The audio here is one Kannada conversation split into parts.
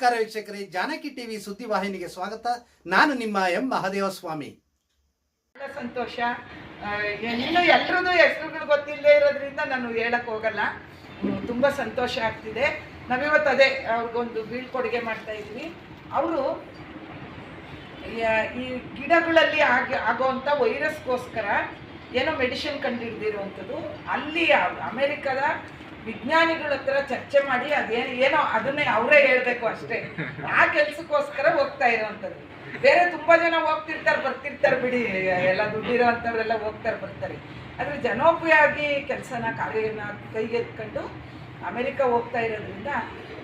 ನಮಸ್ಕಾರ ವೀಕ್ಷಕರೇ, ಜಾನಕಿ ಟಿವಿ ಸುದ್ದಿ ವಾಹಿನಿಗೆ ಸ್ವಾಗತ. ನಾನು ನಿಮ್ಮ ಎಂ. ಮಹದೇವ ಸ್ವಾಮಿ ಸಂತೋಷ. ಇನ್ನು ಎಲ್ರದ್ದು ಹೆಸರುಗಳು ಗೊತ್ತಿಲ್ಲದೆ ಇರೋದ್ರಿಂದ ನಾನು ಹೇಳಕ್ ಹೋಗಲ್ಲ. ತುಂಬಾ ಸಂತೋಷ ಆಗ್ತಿದೆ. ನಾವಿವತ್ತು ಅದೇ ಅವ್ರಿಗೊಂದು ಬೀಳ್ಕೊಡುಗೆ ಮಾಡ್ತಾ ಇದ್ವಿ. ಅವರು ಈ ಗಿಡಗಳಲ್ಲಿ ಆಗಿ ಆಗೋವಂಥ ವೈರಸ್ಗೋಸ್ಕರ ಏನೋ ಮೆಡಿಸಿನ್ ಕಂಡುಹಿಡ್ದಿರುವಂಥದ್ದು ಅಲ್ಲಿ, ಅ- ಅಮೆರಿಕದ ವಿಜ್ಞಾನಿಗಳ ಹತ್ರ ಚರ್ಚೆ ಮಾಡಿ ಅದೇನು ಏನೋ ಅದನ್ನೇ ಅವರೇ ಹೇಳಬೇಕು ಅಷ್ಟೇ. ಆ ಕೆಲಸಕ್ಕೋಸ್ಕರ ಹೋಗ್ತಾ ಇರೋವಂಥದ್ದು. ಬೇರೆ ತುಂಬಾ ಜನ ಹೋಗ್ತಿರ್ತಾರೆ, ಬರ್ತಿರ್ತಾರೆ ಬಿಡಿ. ಎಲ್ಲ ದುಡ್ಡಿರೋವಂಥವ್ರೆಲ್ಲ ಹೋಗ್ತಾರೆ, ಬರ್ತಾರೆ. ಆದರೆ ಜನೋಪಯೋಗಿ ಕೆಲಸನ, ಕಾರ್ಯನ ಕೈಗೆತ್ಕೊಂಡು ಅಮೆರಿಕ ಹೋಗ್ತಾ ಇರೋದ್ರಿಂದ,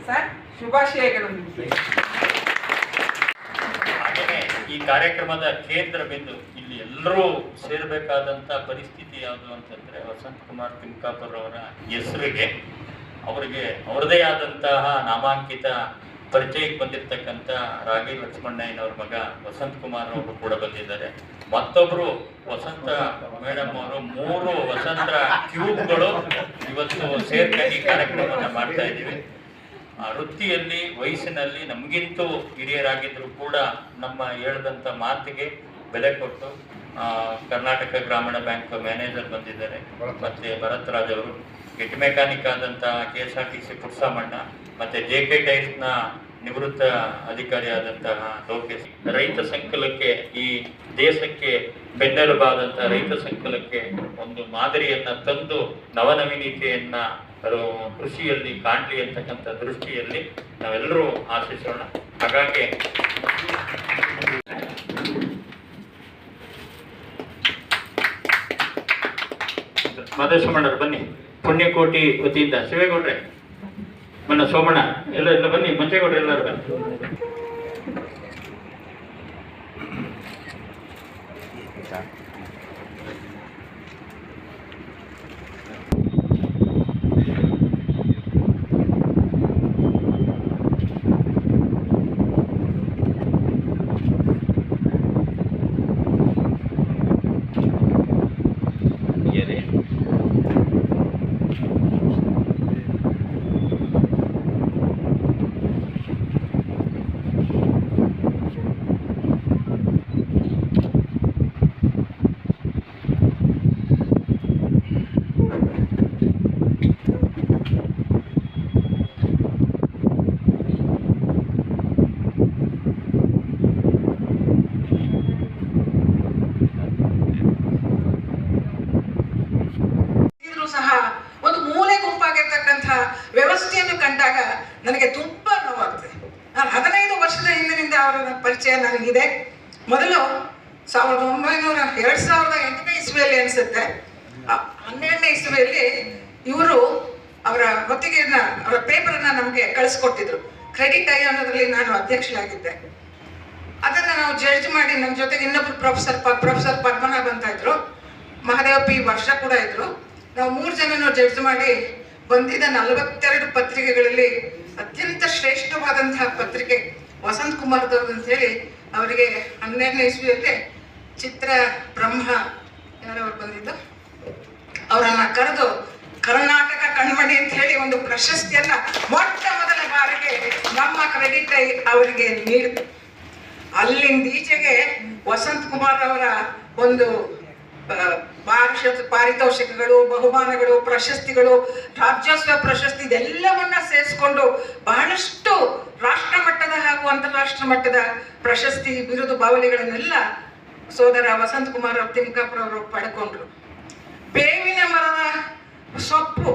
ಸರ್, ಶುಭಾಶಯಗಳು ನಿಮಗೆ. ಈ ಕಾರ್ಯಕ್ರಮದ ಕೇಂದ್ರ ಬಿಂದು ಇಲ್ಲಿ ಎಲ್ಲರೂ ಸೇರಬೇಕಾದಂತ ಪರಿಸ್ಥಿತಿ ಯಾವುದು ಅಂತಂದರೆ ವಸಂತ್ ಕುಮಾರ್ ತಿಮ್ಕಾಪುರ್ ಅವರ ಹೆಸರಿಗೆ ಅವರಿಗೆ ಅವರದೇ ಆದಂತಹ ನಾಮಾಂಕಿತ ಪರಿಚಯಕ್ಕೆ ಬಂದಿರತಕ್ಕಂತ ರಾಗಿ ಲಕ್ಷ್ಮಣ್ಣಯ್ಯನವ್ರ ಮಗ ವಸಂತ್ ಕುಮಾರ್ ಅವರು ಕೂಡ ಬಂದಿದ್ದಾರೆ. ಮತ್ತೊಬ್ಬರು ವಸಂತ ಮೇಡಮ್ ಅವರು ಮೂರು ವಸಂತ ಕ್ಯೂಬ್ಗಳು ಇವತ್ತು ಸೇರ್ಕೊಂಡು ಕಾರ್ಯಕ್ರಮವನ್ನು ಮಾಡ್ತಾ ಇದ್ದೀವಿ. ವೃತ್ತಿಯಲ್ಲಿ, ವಯಸ್ಸಿನಲ್ಲಿ ನಮಗಿಂತೂ ಹಿರಿಯರಾಗಿದ್ದರೂ ಕೂಡ ನಮ್ಮ ಹೇಳಿದಂಥ ಮಾತಿಗೆ ಬೆಲೆ ಕೊಟ್ಟು ಕರ್ನಾಟಕ ಗ್ರಾಮೀಣ ಬ್ಯಾಂಕ್ ಮ್ಯಾನೇಜರ್ ಬಂದಿದ್ದಾರೆ. ಮತ್ತು ಭರತ್ ರಾಜ್ ಅವರು, ಗಿಟ್ ಮೆಕ್ಯಾನಿಕ್ ಆದಂಥ K S R T C Puttaswamanna, ಮತ್ತೆ ಜೆ ಕೆ ಟೈಲ್ಸ್ನ ನಿವೃತ್ತ ಅಧಿಕಾರಿ ಆದಂತಹ ಲೋಕೇಶ್. ರೈತ ಸಂಕುಲಕ್ಕೆ, ಈ ದೇಶಕ್ಕೆ ಬೆನ್ನೆಲುಬಾದಂತಹ ರೈತ ಸಂಕುಲಕ್ಕೆ ಒಂದು ಮಾದರಿಯನ್ನ ತಂದು ನವನವೀನತೆಯನ್ನ ಅದು ಕೃಷಿಯಲ್ಲಿ ಕಾಣಲಿ ಅಂತಕ್ಕಂಥ ದೃಷ್ಟಿಯಲ್ಲಿ ನಾವೆಲ್ಲರೂ ಆಶಿಸೋಣ. ಹಾಗಾಗಿ ಮಧುಸೋಮಣ್ಣರು ಬನ್ನಿ. ಪುಣ್ಯಕೋಟಿ ವತಿಯಿಂದ ಶಿವೇಗೌಡ್ರೆ. ಮನ್ನ ಸೋಮಣ್ಣ, ಎಲ್ಲ ಎಲ್ಲ ಬನ್ನಿ, ಮಂಚೇಗೌಡ್ರೆ ಎಲ್ಲರೂ ಬನ್ನಿ ಇದ್ರೂ ಸಹ ಒಂದು ಮೂಲೆ ಗುಂಪಾಗಿರ್ತಕ್ಕಂಥ ವ್ಯವಸ್ಥೆಯನ್ನು ಕಂಡಾಗ ನನಗೆ ತುಂಬಾ ನೋವಾಗ್ತದೆ ನಾನು ಹದಿನೈದು ವರ್ಷದ ಹಿಂದಿನಿಂದ ಅವರ ಪರಿಚಯ ನನಗಿದೆ. ಮೊದಲು ಸಾವಿರದ ಒಂಬೈನೂರ ಎರಡ್ ಸಾವಿರದ ಎಂಟನೇ ಇಸ್ವಿಯಲ್ಲಿ ಅನಿಸುತ್ತೆ. ಹನ್ನೆರಡನೇ ಇಸ್ವಿಯಲ್ಲಿ ಇವರು ಅವರ ಹೊತ್ತಿಗೆಯನ್ನ, ಅವರ ಪೇಪರನ್ನ ನಮಗೆ ಕಳಿಸ್ಕೊಟ್ಟಿದ್ರು. ಕ್ರೆಡಿಟ್ ಐ ಅನ್ನೋದ್ರಲ್ಲಿ ನಾನು ಅಧ್ಯಕ್ಷರಾಗಿದ್ದೆ ಅದನ್ನ ನಾವು ಜಡ್ಜ್ ಮಾಡಿ ನಮ್ಮ ಜೊತೆಗೆ ಇನ್ನೊಬ್ರು ಪ್ರೊಫೆಸರ್ ಪ ಪ್ರೊಫೆಸರ್ ಪದ್ಮನಾಭ್ ಅಂತ ಇದ್ರು. ಮಹಾದೇವ ಪಿ ವರ್ಷ ಕೂಡ ಇದ್ರು. ನಾವು ಮೂರು ಜನನೂ ಜಡ್ಜ್ ಮಾಡಿ ಬಂದಿದ್ದ ನಲವತ್ತೆರಡು ಪತ್ರಿಕೆಗಳಲ್ಲಿ ಅತ್ಯಂತ ಶ್ರೇಷ್ಠವಾದಂತಹ ಪತ್ರಿಕೆ ವಸಂತ್ ಕುಮಾರ್ದವ್ರದ್ದು ಅಂತ ಹೇಳಿ ಅವರಿಗೆ ಹನ್ನೆರಡನೇ ಇಸ್ವಿಯಲ್ಲಿ ಚಿತ್ರ ಬ್ರಹ್ಮ ಯಾರವ್ರು ಬಂದಿದ್ದು. ಅವರನ್ನು ಕರೆದು ಕರ್ನಾಟಕ ಕಣ್ಮಣಿ ಅಂತ ಹೇಳಿ ಒಂದು ಪ್ರಶಸ್ತಿಯನ್ನ ಮೊಟ್ಟ ಮೊದಲ ಬಾರಿಗೆ ನಮ್ಮ ಕ್ರೆಡಿಟ್ ಅವರಿಗೆ ನೀಡಿತು ಅಲ್ಲಿಂದ ಈಚೆಗೆ ವಸಂತ್ ಕುಮಾರ್ ಅವರ ಒಂದು ಪಾರಿಷತ್ ಪಾರಿತೋಷಿಕಗಳು, ಬಹುಮಾನಗಳು, ಪ್ರಶಸ್ತಿಗಳು, ರಾಜ್ಯೋತ್ಸವ ಪ್ರಶಸ್ತಿ ಇದೆಲ್ಲವನ್ನ ಸೇರಿಸ್ಕೊಂಡು ಬಹಳಷ್ಟು ರಾಷ್ಟ್ರ ಮಟ್ಟದ ಹಾಗೂ ಅಂತಾರಾಷ್ಟ್ರ ಮಟ್ಟದ ಪ್ರಶಸ್ತಿ, ಬಿರುದು ಬಾವಲಿಗಳನ್ನೆಲ್ಲ ಸೋದರ ವಸಂತ ಕುಮಾರ್ ಅವರು ಪಡ್ಕೊಂಡ್ರು. ಬೇವಿನ ಮರದ ಸೊಪ್ಪು,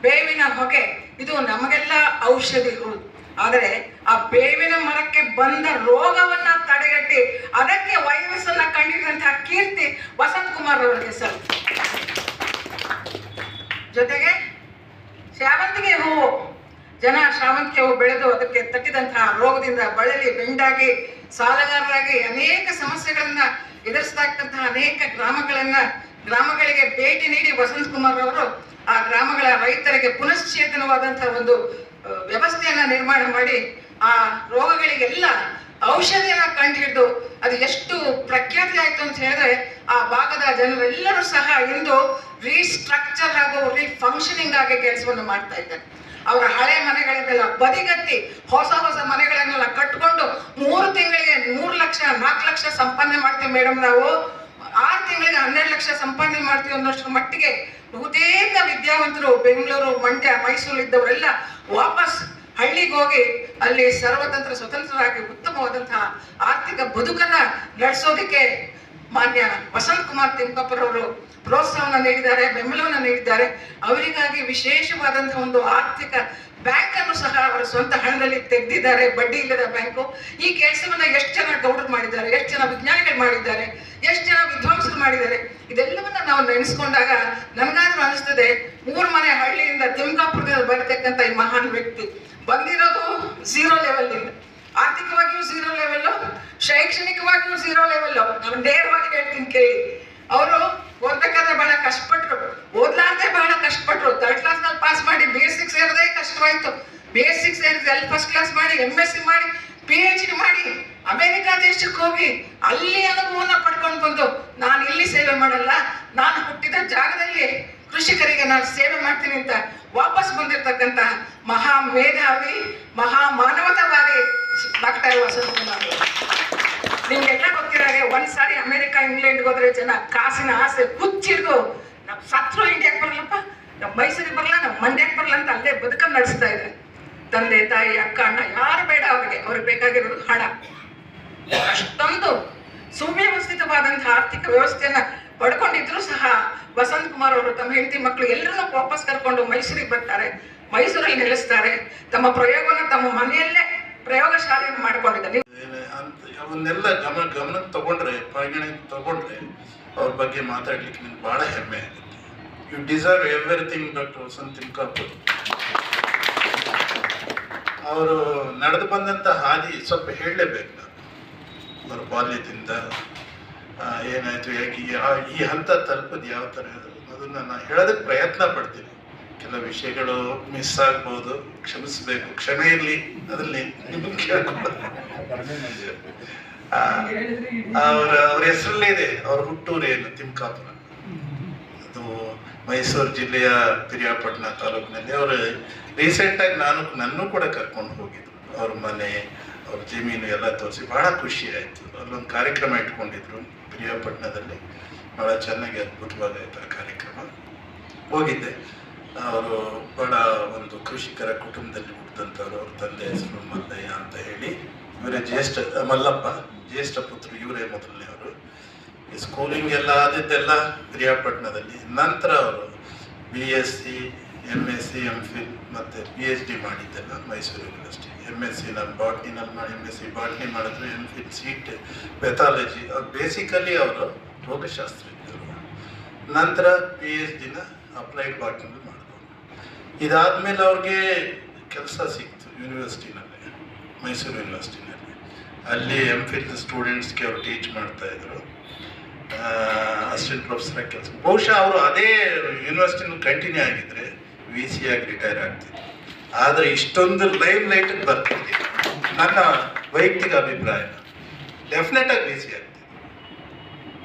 ಬೇವಿನ ಹೊಗೆ, ಇದು ನಮಗೆಲ್ಲ ಔಷಧಿಗಳು ಆದರೆ ಆ ಬೇವಿನ ಮರಕ್ಕೆ ಬಂದ ರೋಗವನ್ನ ತಡೆಗಟ್ಟಿ ಅದಕ್ಕೆ ವೈರಸ್ ಕಂಡಿರುವಂತಹ ಕೀರ್ತಿ ವಸಂತ್ ಕುಮಾರ್ ಅವರಿಗೆ ಸರ್ ಜೊತೆಗೆ ಶಾವಂತಿಗೆ ಹೂವು ಜನ ಶಾವಂತಿಗೆ ಹೂವು ಬೆಳೆದು ಅದಕ್ಕೆ ತಟ್ಟಿದಂತಹ ರೋಗದಿಂದ ಬಳಲಿ ಬೆಂಡಾಗಿ ಸಾಲಗಾರರಾಗಿ ಅನೇಕ ಸಮಸ್ಯೆಗಳನ್ನ ಎದುರಿಸ್ತಾಕ್ಕಂತಹ ಅನೇಕ ಗ್ರಾಮಗಳನ್ನ ಗ್ರಾಮಗಳಿಗೆ ಭೇಟಿ ನೀಡಿ ವಸಂತ್ ಕುಮಾರ್ ಅವರು ಆ ಗ್ರಾಮಗಳ ರೈತರಿಗೆ ಪುನಶ್ಚೇತನವಾದಂತಹ ಒಂದು ವ್ಯವಸ್ಥೆಯನ್ನ ನಿರ್ಮಾಣ ಮಾಡಿ ಆ ರೋಗಗಳಿಗೆಲ್ಲ ಔಷಧಿಯನ್ನ ಕಂಡುಹಿಡಿದು ಅದು ಎಷ್ಟು ಪ್ರಖ್ಯಾತಿ ಆಯ್ತು ಅಂತ ಹೇಳಿದ್ರೆ ಆ ಭಾಗದ ಜನರೆಲ್ಲರೂ ಸಹ ಇಂದು ರೀಸ್ಟ್ರಕ್ಚರ್ ಹಾಗೂ ರೀಫಂಕ್ಷನಿಂಗ್ ಆಗಿ ಕೆಲಸವನ್ನು ಮಾಡ್ತಾ ಇದ್ದಾರೆ. ಅವರ ಹಳೆ ಮನೆಗಳನ್ನೆಲ್ಲ ಬದಿಗತ್ತಿ ಹೊಸ ಹೊಸ ಮನೆಗಳನ್ನೆಲ್ಲ ಕಟ್ಕೊಂಡು ಮೂರು ತಿಂಗಳಿಗೆ ಮೂರು ಲಕ್ಷ, ನಾಲ್ಕು ಲಕ್ಷ ಸಂಪಾದನೆ ಮಾಡ್ತೀವಿ ಮೇಡಮ್ ನಾವು. ಆರು ತಿಂಗಳಿಗೆ ಹನ್ನೆರಡು ಲಕ್ಷ ಸಂಪಾದನೆ ಮಾಡ್ತೀವಿ ಅನ್ನೋಷ್ಟು ಮಟ್ಟಿಗೆ ಬಹುತೇಕ ವಿದ್ಯಾವಂತರು ಬೆಂಗಳೂರು, ಮಂಡ್ಯ, ಮೈಸೂರು ಇದ್ದವರೆಲ್ಲ ವಾಪಸ್ ಹಳ್ಳಿಗೆ ಹೋಗಿ ಅಲ್ಲಿ ಸರ್ವತಂತ್ರ ಸ್ವತಂತ್ರರಾಗಿ ಉತ್ತಮವಾದಂತಹ ಆರ್ಥಿಕ ಬದುಕನ್ನ ನಡೆಸೋದಕ್ಕೆ ಮಾನ್ಯ ವಸಂತ್ ಕುಮಾರ್ ತಿಮ್ಮಪ್ಪರವರು ಪ್ರೋತ್ಸಾಹವನ್ನು ನೀಡಿದ್ದಾರೆ, ಬೆಂಬಲವನ್ನು ನೀಡಿದ್ದಾರೆ. ಅವರಿಗಾಗಿ ವಿಶೇಷವಾದಂತಹ ಒಂದು ಆರ್ಥಿಕ ಬ್ಯಾಂಕ್ ಅನ್ನು ಸಹ ಅವರ ಸ್ವಂತ ಹಣದಲ್ಲಿ ತೆಗೆದಿದ್ದಾರೆ, ಬಡ್ಡಿ ಇಲ್ಲದ ಬ್ಯಾಂಕು ಈ ಕೆಲಸವನ್ನ ಎಷ್ಟು ಜನ ಗೌಡರು ಮಾಡಿದ್ದಾರೆ, ಎಷ್ಟು ಜನ ವಿಜ್ಞಾನಿಗಳು ಮಾಡಿದ್ದಾರೆ, ಎಷ್ಟು ಜನ ವಿದ್ವಾಂಸರು ಮಾಡಿದ್ದಾರೆ, ಇದೆಲ್ಲವನ್ನ ನಾವು ನೆನೆಸ್ಕೊಂಡಾಗ ನನಗಾದ್ರೂ ಅನಿಸ್ತದೆ, ಮೂರು ಮನೆ ಹಳ್ಳಿಯಿಂದ ತಿಮ್ಕಾಪುರದಿಂದ ಬರತಕ್ಕಂಥ ಈ ಮಹಾನ್ ವ್ಯಕ್ತಿ ಬಂದಿರೋದು ಝೀರೋ ಲೆವೆಲ್ ಆರ್ಥಿಕವಾಗಿಯೂ ಝೀರೋ ಲೆವೆಲ್ ಶೈಕ್ಷಣಿಕವಾಗಿಯೂ ಜೀರೋ ಲೆವೆಲ್ ನಾನು ನೇರವಾಗಿ ಹೇಳ್ತೀನಿ ಕೇಳಿ. ಅವರು ಓದ್ಬೇಕಾದ್ರೆ ಬಹಳ ಕಷ್ಟಪಟ್ರು. ಓದ್ಲಾರ್ದೆ ಬಹಳ ಕಷ್ಟಪಟ್ರು. ಥರ್ಡ್ ಕ್ಲಾಸ್ನಲ್ಲಿ ಪಾಸ್ ಮಾಡಿ ಬಿ ಎಸ್ ಕಷ್ಟವಾಯ್ತು. ಬಿ ಎಸ್ ಸಿಕ್ಸ್ ಸೇರಿದ್ರೆ ಫಸ್ಟ್ ಕ್ಲಾಸ್ ಮಾಡಿ ಎಂ ಎಸ್ ಸಿ ಮಾಡಿ ಪಿ ಎಚ್ ಡಿ ಮಾಡಿ, ಅಮೆರಿಕ ದೇಶಕ್ಕೆ ಹೋಗಿ ಅಲ್ಲಿ ಅನುಭವನ ಪಡ್ಕೊಂಡು ಬಂದು ನಾನು ಇಲ್ಲಿ ಸೇವೆ ಮಾಡಲ್ಲ. ನಾನು ಹುಟ್ಟಿದ ಜಾಗದಲ್ಲಿ ಕೃಷಿಕರಿಗೆ ನಾನು ಸೇವೆ ಮಾಡ್ತೀನಿ ಅಂತ ವಾಪಸ್ ಬಂದಿರತಕ್ಕಂತ ಮಹಾ ಮೇಧಾವಿ ಮಹಾ ಮಾನವತಾವಾದಿ ಡಾಕ್ಟರ್ ವಸಂತಕುಮಾರ್. ನಿಮ್ಗೆಲ್ಲ ಒಂದ್ ಸಾರಿ ಅಮೆರಿಕ ಇಂಗ್ಲೆಂಡ್ ಹೋದ್ರೆ ಜನ ಕಾಸಿನ ಆಸೆ ಹುಚ್ಚಿಡ್ದು ನಮ್ ಸತ್ರು ಇಂಡಿಯಾಕ್ ಬರಲಪ್ಪ ನಮ್ ಮೈಸೂರಿಗೆ ಬರಲ್ಲ, ನಮ್ ಮಂಡ್ಯಕ್ಕೆ ಬರಲ್ಲ ಅಂತ ಅಲ್ಲೇ ಬದುಕನ್ನು ನಡೆಸ್ತಾ ಇದ್ದಾರೆ ತಂದೆ, ತಾಯಿ, ಅಕ್ಕ, ಅಣ್ಣ, ಯಾರು ಬೇಡ ಅವ್ರಿಗೆ. ಅವ್ರಿಗೆ ಬೇಕಾಗಿರೋದು ಹಣ. ಅಷ್ಟೊಂದು ಸುವ್ಯವಸ್ಥಿತವಾದಂತಹ ಆರ್ಥಿಕ ವ್ಯವಸ್ಥೆಯನ್ನ ಪಡ್ಕೊಂಡಿದ್ರು ಸಹ ವಸಂತ್ ಕುಮಾರ್ ಅವರು ತಮ್ಮ ಹೆಂಡತಿ ಮಕ್ಕಳು ಎಲ್ಲರನ್ನೂ ವಾಪಸ್ ಕರ್ಕೊಂಡು ಮೈಸೂರಿಗೆ ಬರ್ತಾರೆ, ಮೈಸೂರಲ್ಲಿ ನೆಲೆಸ್ತಾರೆ. ತಮ್ಮ ಪ್ರಯೋಗವನ್ನು ತಮ್ಮ ಮನೆಯಲ್ಲೇ ಪ್ರಯೋಗ ಶಾಲೆಯನ್ನು ಮಾಡಿಕೊಂಡಿದ್ದಾರೆ ಅವನ್ನೆಲ್ಲ ಗಮನ ಗಮನಕ್ಕೆ ತಗೊಂಡ್ರೆ ಪರಿಗಣನೆಗೆ ತಗೊಂಡ್ರೆ ಅವ್ರ ಬಗ್ಗೆ ಮಾತಾಡ್ಲಿಕ್ಕೆ ನಿಮ್ಗೆ ಬಹಳ ಹೆಮ್ಮೆ ಆಗುತ್ತೆ. You deserve everything doctor Vasant Timkapur. ಅವರು ನಡೆದು ಬಂದಂಥ ಹಾದಿ ಸ್ವಲ್ಪ ಹೇಳಲೇಬೇಕು. ನಾನು ಅವರ ಬಾಲ್ಯದಿಂದ ಏನಾಯ್ತು, ಹೇಗೆ ಈ ಹಂತ ತಲುಪೋದು ಯಾವ ಥರ ಅದನ್ನು ನಾನು ಹೇಳೋದಕ್ಕೆ ಪ್ರಯತ್ನ ಪಡ್ತೀನಿ. ಕೆಲವು ವಿಷಯಗಳು ಮಿಸ್ ಆಗ್ಬೋದು, ಕ್ಷಮಿಸಬೇಕು. ಕ್ಷಮೆ ಇರಲಿ, ಅದರಲ್ಲಿ ಅವರ, ಅವ್ರ ಹೆಸರಲ್ಲೇ ಇದೆ, ಅವ್ರ ಹುಟ್ಟೂರು ಏನು, ತಿಮ್ಕಾಪುರ. ಅದು ಮೈಸೂರು ಜಿಲ್ಲೆಯ ಪಿರಿಯಾಪಟ್ಟಣ ತಾಲೂಕಿನಲ್ಲಿ. ಅವರು ರೀಸೆಂಟ್ ಆಗಿ ನಾನು, ನನ್ನೂ ಕೂಡ ಕರ್ಕೊಂಡು ಹೋಗಿದ್ರು. ಅವ್ರ ಮನೆ, ಅವ್ರ ಜಮೀನು ಎಲ್ಲ ತೋರಿಸಿ, ಬಹಳ ಖುಷಿ ಆಯ್ತು. ಅಲ್ಲೊಂದು ಕಾರ್ಯಕ್ರಮ ಇಟ್ಕೊಂಡಿದ್ರು ಪಿರಿಯಾಪಟ್ಟಣದಲ್ಲಿ. ಬಹಳ ಚೆನ್ನಾಗಿ ಅದ್ಭುತವಾಗಾಯ್ತು ಕಾರ್ಯಕ್ರಮ. ಹೋಗಿದ್ದೆ. ಅವರು ಬಡ ಒಂದು ಕೃಷಿಕರ ಕುಟುಂಬದಲ್ಲಿ ಹುಟ್ಟಿದಂಥವ್ರು ಅವ್ರ ತಂದೆ ಹೆಸರು ಮಲ್ಲಯ್ಯ ಅಂತ ಹೇಳಿ, ಇವರೇ ಜ್ಯೇಷ್ಠ ಮಲ್ಲಪ್ಪ, ಜ್ಯೇಷ್ಠ ಪುತ್ರ ಇವರೇ ಮೊದಲನೇವರು ಈ ಸ್ಕೂಲಿಂಗ್ ಎಲ್ಲ ಆದಿದ್ದೆಲ್ಲ ಪಿರಿಯಾಪಟ್ಟಣದಲ್ಲಿ ನಂತರ ಅವರು B S C M S C M Phil ಮತ್ತು ಪಿ ಎಚ್ ಡಿ ಮಾಡಿದ್ದೆಲ್ಲ Mysuru university M S C ನಾನು ಬಾಟ್ನಿನಲ್ಲಿ ಮಾಡಿ ಎಂ ಎಸ್ ಸಿ ಬಾಟ್ನಿ ಮಾಡಿದ್ರು. ಎಂ ಫಿಲ್ ಸೀಟ್ ಪೆಥಾಲಜಿ ಅವ್ರು ಬೇಸಿಕಲಿ ಅವರು ರೋಗಶಾಸ್ತ್ರಜ್ಞರು ನಂತರ ಪಿ ಎಚ್ ಡಿನ ಅಪ್ಲೈಡ್ ಬಾಟ್ನಲ್ಲಿ ಮಾಡಿದ್ರು ಇದಾದ್ಮೇಲೆ ಅವ್ರಿಗೆ ಕೆಲಸ ಸಿಕ್ತು ಯೂನಿವರ್ಸಿಟಿನಲ್ಲಿ ಮೈಸೂರು ಯೂನಿವರ್ಸಿಟಿನಲ್ಲಿ ಅಲ್ಲಿ ಎಂ ಫಿಲ್ ಸ್ಟೂಡೆಂಟ್ಸ್ಗೆ ಅವರು ಟೀಚ್ ಮಾಡ್ತಾಯಿದ್ರು ಅಸಿಸ್ಟೆಂಟ್ ಪ್ರೊಫೆಸರ್ ಕೆಲಸ ಬಹುಶಃ ಅವರು ಅದೇ ಯೂನಿವರ್ಸಿಟಿನಲ್ಲಿ ಕಂಟಿನ್ಯೂ ಆಗಿದ್ರೆ ವಿ ಸಿ ಆಗಿ ರಿಟೈರ್ ಆಗ್ತಿದ್ರು. ಆದರೆ ಇಷ್ಟೊಂದು ಲೈವ್ ಲೈಟಿಗೆ ಬರ್ತಿದೆ. ನನ್ನ ವೈಯಕ್ತಿಕ ಅಭಿಪ್ರಾಯ. ಡೆಫಿನೆಟ್ ಆಗಿ ವಿ ಸಿ ಆಗ್ತಿದೆ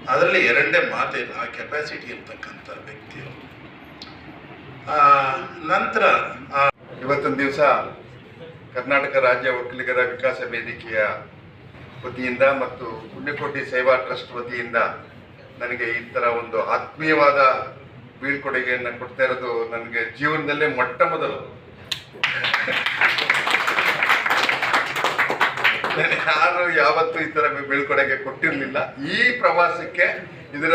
ಅದರಲ್ಲಿ ಎರಡನೇ ಮಾತೇನು ಆ ಕೆಪಾಸಿಟಿ ಇರ್ತಕ್ಕಂಥ ವ್ಯಕ್ತಿ ಅವರು ಆ, ನಂತರ ಇವತ್ತಿನ ದಿವಸ ಕರ್ನಾಟಕ ರಾಜ್ಯ ಒಕ್ಕಲಿಗರ ವಿಕಾಸ ವೇದಿಕೆಯ ವತಿಯಿಂದ ಮತ್ತು ಪುಣ್ಯಕೋಟಿ ಸೇವಾ ಟ್ರಸ್ಟ್ ವತಿಯಿಂದ ನನಗೆ ಈ ಥರ ಒಂದು ಆತ್ಮೀಯವಾದ ಬೀಳ್ಕೊಡುಗೆಯನ್ನು ಕೊಡ್ತಾ ಇರೋದು ನನಗೆ ಜೀವನದಲ್ಲೇ ಮೊಟ್ಟ ಮೊದಲು. ನಾನು ಯಾರು ಯಾವತ್ತೂ ಈ ಥರ ಬೀಳ್ಕೊಡುಗೆ ಕೊಟ್ಟಿರಲಿಲ್ಲ. ಈ ಪ್ರವಾಸಕ್ಕೆ ಇದರ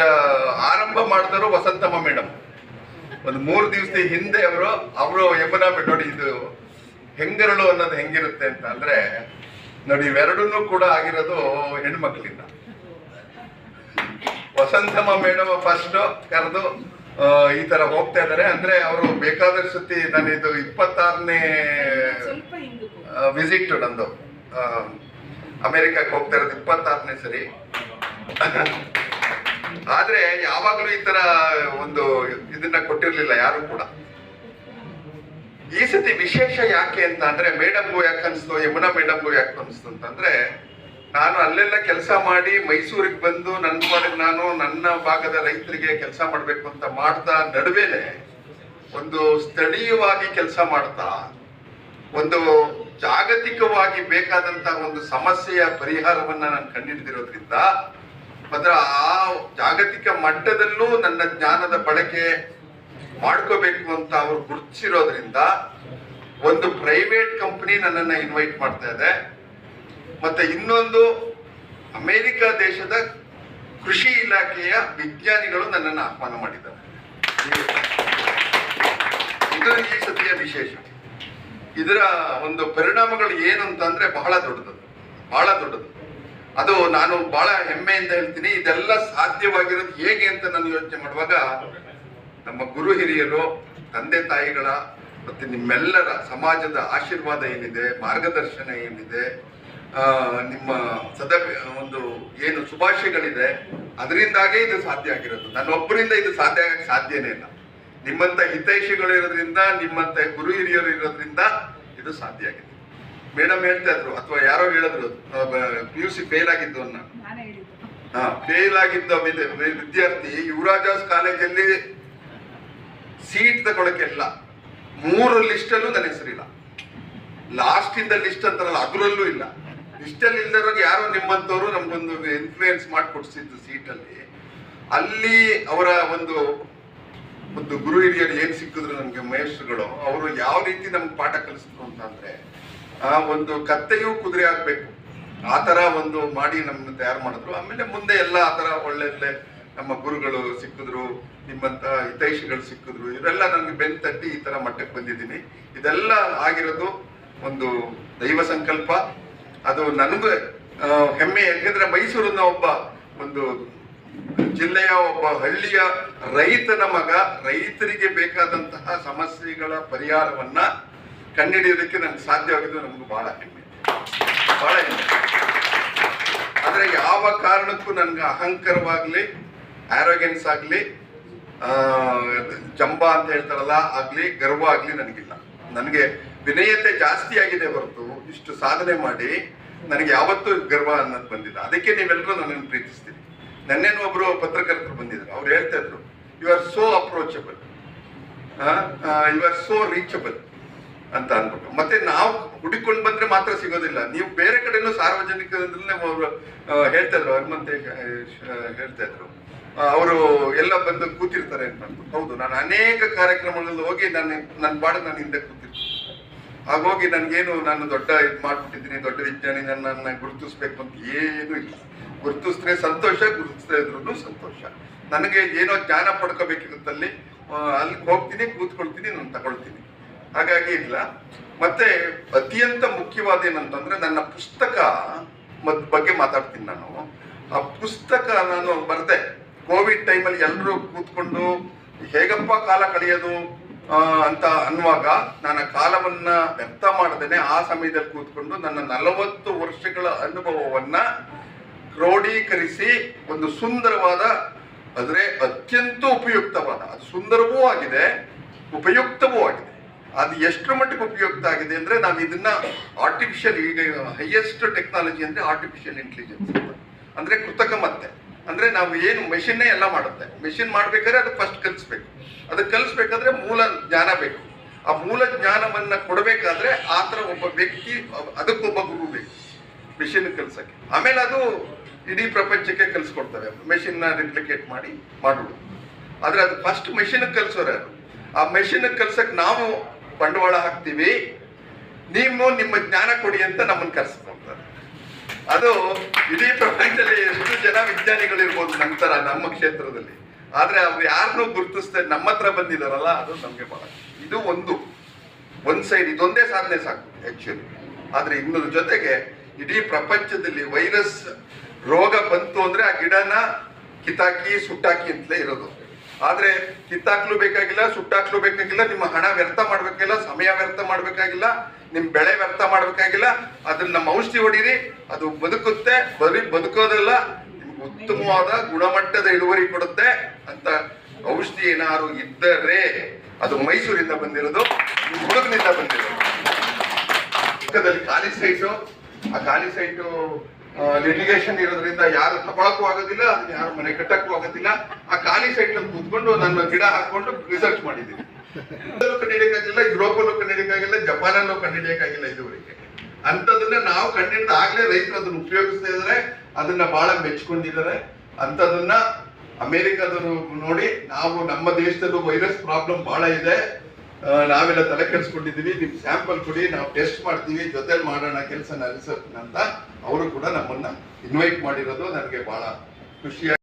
ಆರಂಭ ಮಾಡಿದವರು ವಸಂತಮ್ಮ ಮೇಡಮ್ ಒಂದು ಮೂರು ದಿವಸದ ಹಿಂದೆ ಅವರು ಅವರು ಯಮುನಾ ನೋಡಿ ಇದು ಹೆಂಗರಳು ಅನ್ನೋದು ಹೆಂಗಿರುತ್ತೆ ಅಂತ ಅಂದ್ರೆ ನೋಡಿ ಇವೆರಡನ್ನೂ ಕೂಡ ಆಗಿರೋದು ಹೆಣ್ಮಕ್ಳಿಂದ. ವಸಂತಮ್ಮ ಮೇಡಮ್ ಫಸ್ಟ್ ಕರೆದು ಈ ತರ ಹೋಗ್ತಾ ಇದಾರೆ ಅಂದ್ರೆ ಅವರು ಬೇಕಾದಷ್ಟು ಸತಿ ನಾನು ಇದು ಇಪ್ಪತ್ತಾರನೇ ವಿಸಿಟ್ ನಂದು. ಅಮೆರಿಕಕ್ಕೆ ಹೋಗ್ತಾ ಇರೋದು ಇಪ್ಪತ್ತಾರನೇ ಸರಿ. ಆದ್ರೆ ಯಾವಾಗಲೂ ಈ ತರ ಒಂದು ಇದನ್ನ ಕೊಟ್ಟಿರ್ಲಿಲ್ಲ ಯಾರು ಕೂಡ. ಈ ಸತಿ ವಿಶೇಷ ಯಾಕೆ ಅಂತ ಅಂದ್ರೆ ಮೇಡಮ್ಗೂ ಯಾಕೆ ಅನ್ಸ್ತು, ಯಮುನಾ ಮೇಡಮ್ಗೂ ಯಾಕೆ ಅನ್ಸ್ತು ಅಂತಂದ್ರೆ ನಾನು ಅಲ್ಲೆಲ್ಲ ಕೆಲಸ ಮಾಡಿ ಮೈಸೂರಿಗೆ ಬಂದು ನನ್ನ ನಾನು ನನ್ನ ಭಾಗದ ರೈತರಿಗೆ ಕೆಲಸ ಮಾಡ್ಬೇಕು ಅಂತ ಮಾಡ್ತಾ ನಡುವೆನೆ ಒಂದು ಸ್ಥಳೀಯವಾಗಿ ಕೆಲಸ ಮಾಡ್ತಾ ಒಂದು ಜಾಗತಿಕವಾಗಿ ಬೇಕಾದಂತಹ ಒಂದು ಸಮಸ್ಯೆಯ ಪರಿಹಾರವನ್ನ ನಾನು ಕಂಡುಹಿಡಿದಿರೋದ್ರಿಂದ ಅದರ ಆ ಜಾಗತಿಕ ಮಟ್ಟದಲ್ಲೂ ನನ್ನ ಜ್ಞಾನದ ಬಳಕೆ ಮಾಡ್ಕೋಬೇಕು ಅಂತ ಅವರು ಗುರುತಿಸಿರೋದ್ರಿಂದ ಒಂದು ಪ್ರೈವೇಟ್ ಕಂಪನಿ ನನ್ನನ್ನು ಇನ್ವೈಟ್ ಮಾಡ್ತಾ ಇದೆ. ಮತ್ತೆ ಇನ್ನೊಂದು ಅಮೆರಿಕ ದೇಶದ ಕೃಷಿ ಇಲಾಖೆಯ ವಿಜ್ಞಾನಿಗಳು ನನ್ನನ್ನು ಆಹ್ವಾನ ಮಾಡಿದ್ದಾರೆ. ಇದು ಈ ಸತಿಯ ವಿಶೇಷ. ಇದರ ಒಂದು ಪರಿಣಾಮಗಳು ಏನು ಅಂತಂದ್ರೆ ಬಹಳ ದೊಡ್ಡದು ಬಹಳ ದೊಡ್ಡದು. ಅದು ನಾನು ಬಹಳ ಹೆಮ್ಮೆಯಿಂದ ಹೇಳ್ತೀನಿ, ಇದೆಲ್ಲ ಸಾಧ್ಯವಾಗಿರೋದು ಹೇಗೆ ಅಂತ ನಾನು ಯೋಚನೆ ಮಾಡುವಾಗ, ನಮ್ಮ ಗುರು ಹಿರಿಯರು, ತಂದೆ ತಾಯಿಗಳ ಮತ್ತೆ ನಿಮ್ಮೆಲ್ಲರ ಸಮಾಜದ ಆಶೀರ್ವಾದ ಏನಿದೆ, ಮಾರ್ಗದರ್ಶನ ಏನಿದೆ ನಿಮ್ಮ ಸದ ಒಂದು ಏನು ಶುಭಾಶಯಗಳಿದೆ, ಅದರಿಂದಾಗೇ ಇದು ಸಾಧ್ಯ ಆಗಿರೋದು. ನನ್ನೊಬ್ಬರಿಂದ ಇದು ಸಾಧ್ಯ ಆಗಕ್ಕೆ ಸಾಧ್ಯನೇ ಇಲ್ಲ. ನಿಮ್ಮಂತ ಹಿತೈಷಿಗಳು ಇರೋದ್ರಿಂದ ನಿಮ್ಮಂತ ಗುರು ಹಿರಿಯರು ಇರೋದ್ರಿಂದ ಇದು ಸಾಧ್ಯ ಆಗಿದೆ. ಮೇಡಮ್ ಹೇಳ್ತಾ ಇದ್ರು ಅಥವಾ ಯಾರೋ ಹೇಳಿದ್ರು ಪಿ ಯು ಸಿ ಫೇಲ್ ಆಗಿದ್ದು ಅನ್ನ. ಹಾ ಫೇಲ್ ಆಗಿದ್ದ ವಿದ್ಯಾರ್ಥಿ ಯುವರಾಜಾಸ್ ಕಾಲೇಜಲ್ಲಿ ಸೀಟ್ ತಗೊಳಕ್ಕೆಲ್ಲ ಮೂರು ಲಿಸ್ಟ್ ಅಲ್ಲೂ ನನ್ನ ಹೆಸರಿಲ್ಲ. ಲಾಸ್ಟ್ ಇಂದ ಲಿಸ್ಟ್ ಅಂತಾರಲ್ಲ ಅದರಲ್ಲೂ ಇಲ್ಲ. ಲಿಸ್ಟ್ ಅಲ್ಲಿ ಇಲ್ದಿರೋರು ಯಾರೋ ನಿಮ್ಮಂತವ್ರು ನಮ್ಗೊಂದು ಇನ್ಫ್ಲೂಯೆನ್ಸ್ ಮಾಡಿಕೊಡ್ಸಿದ್ದು ಸೀಟಲ್ಲಿ. ಅಲ್ಲಿ ಅಲ್ಲಿ ಅವರ ಒಂದು ಒಂದು ಗುರು ಹಿರಿಯರು ಏನ್ ಸಿಕ್ಕಿದ್ರು ನಮ್ಗೆ ಮಹೇಶ್ಗಳು ಅವರು ಯಾವ ರೀತಿ ನಮ್ಗೆ ಪಾಠ ಕಲಿಸಿದ್ರು ಅಂತಂದ್ರೆ, ಆ ಒಂದು ಕತ್ತೆಯೂ ಕುದುರೆ ಆಗ್ಬೇಕು. ಆತರ ತರ ಒಂದು ಮಾಡಿ ನಮ್ಮನ್ನ ತಯಾರು ಮಾಡಿದ್ರು. ಆಮೇಲೆ ಮುಂದೆ ಎಲ್ಲ ಆತರ ತರ ಒಳ್ಳೆ ಒಳ್ಳೆ ನಮ್ಮ ಗುರುಗಳು ಸಿಕ್ಕಿದ್ರು, ನಿಮ್ಮಂತ ಹಿತೈಷಿಗಳು ಸಿಕ್ಕಿದ್ರು ಇವರೆಲ್ಲ ನನಗೆ ಬೆನ್ ತಟ್ಟಿ ಈ ತರ ಮಟ್ಟಕ್ಕೆ ಬಂದಿದ್ದೀನಿ. ಇದೆಲ್ಲ ಆಗಿರೋದು ಒಂದು ದೈವ ಸಂಕಲ್ಪ. ಅದು ನನಗೂ ಹೆಮ್ಮೆ, ಯಾಕಂದ್ರೆ ಮೈಸೂರಿನ ಒಬ್ಬ ಒಂದು ಜಿಲ್ಲೆಯ ಒಬ್ಬ ಹಳ್ಳಿಯ ರೈತನ ಮಗ ರೈತರಿಗೆ ಬೇಕಾದಂತಹ ಸಮಸ್ಯೆಗಳ ಪರಿಹಾರವನ್ನ ಕಂಡುಹಿಡಿಯೋದಕ್ಕೆ ನನ್ಗೆ ಸಾಧ್ಯವಾಗಿದ್ದು ನಮ್ಗೆ ಬಹಳ ಹೆಮ್ಮೆ. ಬಹಳ ಹೆಮ್ಮೆ. ಆದ್ರೆ ಯಾವ ಕಾರಣಕ್ಕೂ ನನ್ಗೆ ಅಹಂಕಾರವಾಗ್ಲಿ ಆರೋಗ್ಯನ್ಸ್ ಆಗ್ಲಿ ಜಂಬ ಅಂತ ಹೇಳ್ತಾರಲ್ಲ, ಆಗ್ಲಿ, ಗರ್ವ ಆಗ್ಲಿ ನನಗಿಲ್ಲ. ನನಗೆ ವಿನಯತೆ ಜಾಸ್ತಿ ಆಗಿದೆ ಹೊರತು ಇಷ್ಟು ಸಾಧನೆ ಮಾಡಿ ನನಗೆ ಯಾವತ್ತೂ ಗರ್ವ ಅನ್ನೋದು ಬಂದಿಲ್ಲ. ಅದಕ್ಕೆ ನೀವೆಲ್ಲರೂ ನನ್ನನ್ನು ಪ್ರೀತಿಸ್ತೀರಿ. ನನ್ನೇನು ಒಬ್ರು ಪತ್ರಕರ್ತರು ಬಂದಿದ್ರು, ಅವ್ರು ಹೇಳ್ತಾ ಇದ್ರು you are so approachable you are so reachable ಅಂತ ಅನ್ಬಿಟ್ಟು ಮತ್ತೆ ನಾವು ಹುಡುಕೊಂಡು ಬಂದ್ರೆ ಮಾತ್ರ ಸಿಗೋದಿಲ್ಲ. ನೀವು ಬೇರೆ ಕಡೆನೂ ಸಾರ್ವಜನಿಕರಲ್ಲೇ ಅವರು ಹೇಳ್ತಾ ಇದ್ರು, ಹನುಮಂತೆ ಹೇಳ್ತಾ ಇದ್ರು. ಅವರು ಎಲ್ಲ ಬಂದು ಕೂತಿರ್ತಾರೆ ಅಂತ ಅಂದ್ಬಿಟ್ಟು. ಹೌದು, ನಾನು ಅನೇಕ ಕಾರ್ಯಕ್ರಮಗಳಲ್ಲಿ ಹೋಗಿ ನಾನು ನನ್ನ ಬಾಡ ನಾನು ಹಿಂದೆ ಕೂತಿರ್ತೀನಿ. ಹಾಗೋಗಿ ನನಗೇನು, ನಾನು ದೊಡ್ಡ ಇದು ಮಾಡ್ಬಿಟ್ಟಿದ್ದೀನಿ, ದೊಡ್ಡ ವಿಜ್ಞಾನಿ ನನ್ನನ್ನು ಗುರುತಿಸ್ಬೇಕು ಅಂತ ಏನೂ ಇಲ್ಲ. ಗುರುತಿಸಿದ್ರೆ ಸಂತೋಷ ಗುರುತಿಸದೇ ಇದ್ರು ಸಂತೋಷ. ನನಗೆ ಏನೋ ಜ್ಞಾನ ಪಡ್ಕೋಬೇಕಿರುತ್ತಲ್ಲಿ ಅಲ್ಲಿ ಹೋಗ್ತೀನಿ, ಕೂತ್ಕೊಳ್ತೀನಿ, ನಾನು ತಗೊಳ್ತೀನಿ. ಹಾಗಾಗಿ ಇಲ್ಲ. ಮತ್ತೆ ಅತ್ಯಂತ ಮುಖ್ಯವಾದ ಏನಂತಂದ್ರೆ ನನ್ನ ಪುಸ್ತಕ ಮದ್ ಬಗ್ಗೆ ಮಾತಾಡ್ತೀನಿ ನಾನು. ಆ ಪುಸ್ತಕ ನಾನು ಬರ್ದೆ. ಕೋವಿಡ್ ಟೈಮಲ್ಲಿ ಎಲ್ಲರೂ ಕೂತ್ಕೊಂಡು, ಹೇಗಪ್ಪ ಕಾಲ ಕಳೆಯೋದು ಅಂತ ಅನ್ನುವಾಗ ನನ್ನ ಕಾಲವನ್ನ ವ್ಯರ್ಥ ಮಾಡದೇನೆ. ಆ ಸಮಯದಲ್ಲಿ ಕೂತ್ಕೊಂಡು ನನ್ನ ನಲವತ್ತು ವರ್ಷಗಳ ಅನುಭವವನ್ನ ಕ್ರೋಢೀಕರಿಸಿ ಒಂದು ಸುಂದರವಾದ ಆದರೆ ಅತ್ಯಂತ ಉಪಯುಕ್ತವಾದ, ಅದು ಸುಂದರವೂ ಆಗಿದೆ, ಉಪಯುಕ್ತವೂ ಆಗಿದೆ. ಅದು ಎಷ್ಟರ ಮಟ್ಟಿಗೆ ಉಪಯುಕ್ತ ಆಗಿದೆ ಅಂದ್ರೆ ನಾವು ಇದನ್ನ ಆರ್ಟಿಫಿಷಿಯಲ್ ಈಗ ಹೈಯೆಸ್ಟ್ ಟೆಕ್ನಾಲಜಿ ಅಂದ್ರೆ ಆರ್ಟಿಫಿಷಿಯಲ್ ಇಂಟೆಲಿಜೆನ್ಸ್ ಅಂದ್ರೆ ಕೃತಕ ಮತ್ತೆ. ಅಂದ್ರೆ ನಾವು ಏನು ಮೆಷಿನ್ನೇ ಎಲ್ಲ ಮಾಡುತ್ತೆ. ಮೆಷಿನ್ ಮಾಡ್ಬೇಕಾದ್ರೆ ಅದು ಫಸ್ಟ್ ಕಲಿಸ್ಬೇಕು. ಅದು ಕಲಿಸ್ಬೇಕಾದ್ರೆ ಮೂಲ ಜ್ಞಾನ ಬೇಕು. ಆ ಮೂಲ ಜ್ಞಾನವನ್ನ ಕೊಡಬೇಕಾದ್ರೆ ಆ ಥರ ಒಬ್ಬ ವ್ಯಕ್ತಿ, ಅದಕ್ಕೊಬ್ಬ ಗುರು ಬೇಕು. ಮೆಷಿನ್ ಕಲ್ಸಕ್ಕೆ. ಆಮೇಲೆ ಅದು ಇಡೀ ಪ್ರಪಂಚಕ್ಕೆ ಕಲಿಸ್ಕೊಡ್ತಾರೆ. ಮೆಷಿನ್ನ ರಿಪ್ಲಿಕೇಟ್ ಮಾಡಿ ಮಾಡೋದು ಆದ್ರೆ ಅದು ಫಸ್ಟ್ ಮೆಷಿನ್ ಕಲ್ಸೋರು ಆ ಮೆಷಿನ್ ಕಲ್ಸಕ್ ನಾವು ಬಂಡವಾಳ ಹಾಕ್ತೀವಿ. ನೀವು ನಿಮ್ಮ ಜ್ಞಾನ ಕೊಡಿ ಅಂತ ನಮ್ಮನ್ನ ಕರೆಸ್ಕೊಳ್ತಾರೆ ಅದು ಇಡೀ ಪ್ರಪಂಚದಲ್ಲಿ ಎಷ್ಟು ಜನ ವಿಜ್ಞಾನಿಗಳಿರ್ಬೋದು ನಂತರ ನಮ್ಮ ಕ್ಷೇತ್ರದಲ್ಲಿ. ಆದ್ರೆ ಅವ್ರು ಯಾರನ್ನೂ ಗುರುತಿಸ್ತಾರೆ ನಮ್ಮ ಹತ್ರ ಬಂದಿದಾರಲ್ಲ, ಅದು ನಮ್ಗೆ ಬಹಳ ಇದು ಒಂದು. ಒಂದ್ ಸೈಡ್ ಇದೊಂದೇ ಸಾಧನೆ ಸಾಕು ಆಕ್ಚುಲಿ ಆದ್ರೆ ಇನ್ನೊಂದು ಜೊತೆಗೆ ಇಡೀ ಪ್ರಪಂಚದಲ್ಲಿ ವೈರಸ್ ರೋಗ ಬಂತು ಅಂದ್ರೆ ಆ ಗಿಡನ ಕಿತ್ತಾಕಿ, ಸುಟ್ಟಾಕಿ ಅಂತಲೇ ಇರೋದು. ಆದ್ರೆ ಕಿತ್ತಾಕ್ಲು ಬೇಕಾಗಿಲ್ಲ, ಸುಟ್ಟಾಕ್ಲು ಬೇಕಾಗಿಲ್ಲ, ನಿಮ್ಮ ಹಣ ವ್ಯರ್ಥ ಮಾಡ್ಬೇಕಾಗಿಲ್ಲ ಸಮಯ ವ್ಯರ್ಥ ಮಾಡ್ಬೇಕಾಗಿಲ್ಲ, ನಿಮ್ ಬೆಳೆ ವ್ಯರ್ಥ ಮಾಡ್ಬೇಕಾಗಿಲ್ಲ, ಅದನ್ನ ನಮ್ಮ ಔಷಧಿ ಹೊಡೀರಿ, ಅದು ಬದುಕುತ್ತೆ, ಬರೀ ಬದುಕೋದಲ್ಲ, ನಿಮ್ಗೆ ಉತ್ತಮವಾದ ಗುಣಮಟ್ಟದ ಇಳುವರಿ ಕೊಡುತ್ತೆ ಅಂತ ಔಷಧಿ ಏನಾದ್ರು ಇದ್ದರೆ ಅದು ಮೈಸೂರಿಂದ ಬಂದಿರೋದು ಹುಡುಗನಿಂದ ಬಂದಿರೋದು. ಪಕ್ಕದಲ್ಲಿ ಖಾಲಿ ಸೈಟು ಆ ಖಾಲಿ ಸೈಟು ಲಿಟಿಗೇಷನ್ ಇರೋದ್ರಿಂದ ಯಾರು ತಗೊಳಕ್ಕೂ ಆಗೋದಿಲ್ಲ ಅದನ್ನ ಯಾರು ಮನೆ ಕಟ್ಟಕ್ಕೂ ಆಗೋದಿಲ್ಲ. ಆ ಖಾಲಿ ಸೈಟ್ ಅಲ್ಲಿ ಕೂತ್ಕೊಂಡು ನನ್ನ ಗಿಡ ಹಾಕೊಂಡು ರಿಸರ್ಚ್ ಮಾಡಿದ್ದೀನಿ. ಕಂಡಿಡಿಯಕ್ಕಾಗಿಲ್ಲ ಯುರೋಪಲ್ಲೂ ಕಂಡಿಡಿಯಕ್ಕಾಗಿಲ್ಲ ಜಪಾನಲ್ಲೂ ಕಂಡಿಡಿಯಕ್ಕಾಗಿಲ್ಲ ಇದುವರೆಗೆ. ಅಂಥದನ್ನ ನಾವು ಕಂಡಿಡ್ದ ಆಗ್ಲೇ ರೈತರು ಅದನ್ನ ಉಪಯೋಗಿಸ್ತಾ ಅದನ್ನ ಬಹಳ ಮೆಚ್ಕೊಂಡಿದ್ದಾರೆ. ಅಂತದನ್ನ ಅಮೆರಿಕದವರು ನೋಡಿ, ನಾವು ನಮ್ಮ ದೇಶದಲ್ಲೂ ವೈರಸ್ ಪ್ರಾಬ್ಲಮ್ ಬಹಳ ಇದೆ. ನಾವೆಲ್ಲ ತಲೆ ಕೆಡಿಸ್ಕೊಂಡಿದೀವಿ ನಿಮ್ ಸ್ಯಾಂಪಲ್ ಕೊಡಿ, ನಾವು ಟೆಸ್ಟ್ ಮಾಡ್ತೀವಿ ಜೊತೆ ಮಾಡೋಣ ಕೆಲಸ ರಿಸರ್ಚ್ ಅಂತ. ಅವರು ಕೂಡ ನಮ್ಮನ್ನ ಇನ್ವೈಟ್ ಮಾಡಿರೋದು ನನಗೆ ಬಹಳ ಖುಷಿ